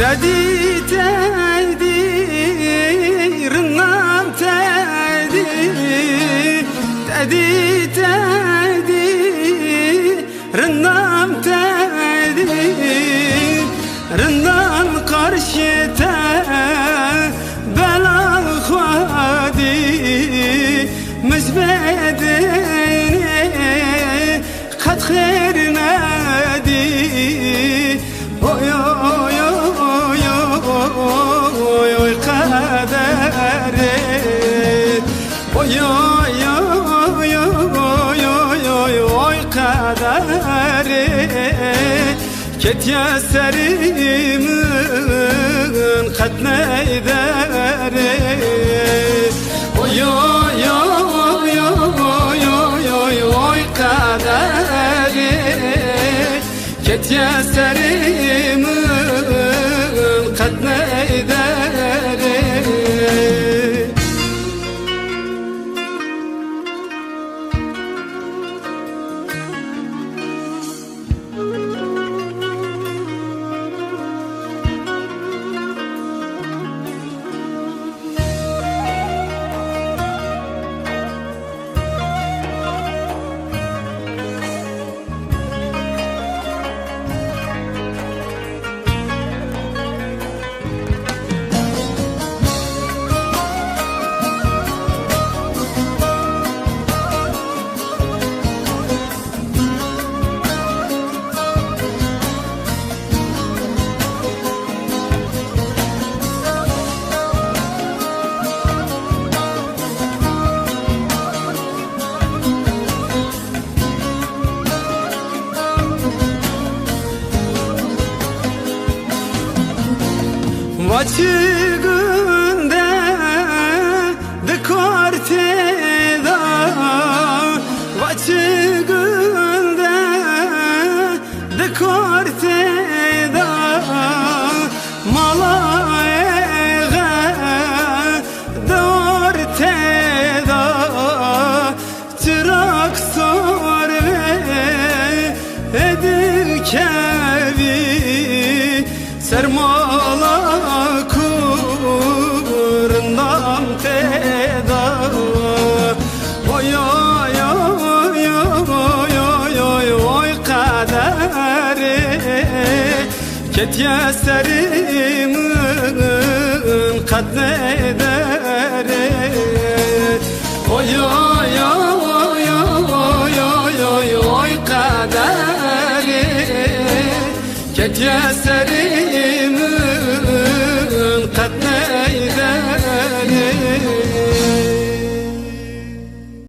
Tedi tedi rınnam tedi. Tedi tedi rınnam tedi. Rınnam karşı tedi مزبدني قد خيرنا kaderi Oy oy oy oy oy oy oy kaderi Ket yeserimin katne deri Oy oy oy oy oy oy oy kaderi Ket yeserimin Vaçigünde de korteda Vaçigünde de korteda Malayega de orteda Çırak sor ve edil kevi. Sermala Ket Fethiye serimin katlederim Oy oy oy oy oy oy oy kaderi Fethiye serimin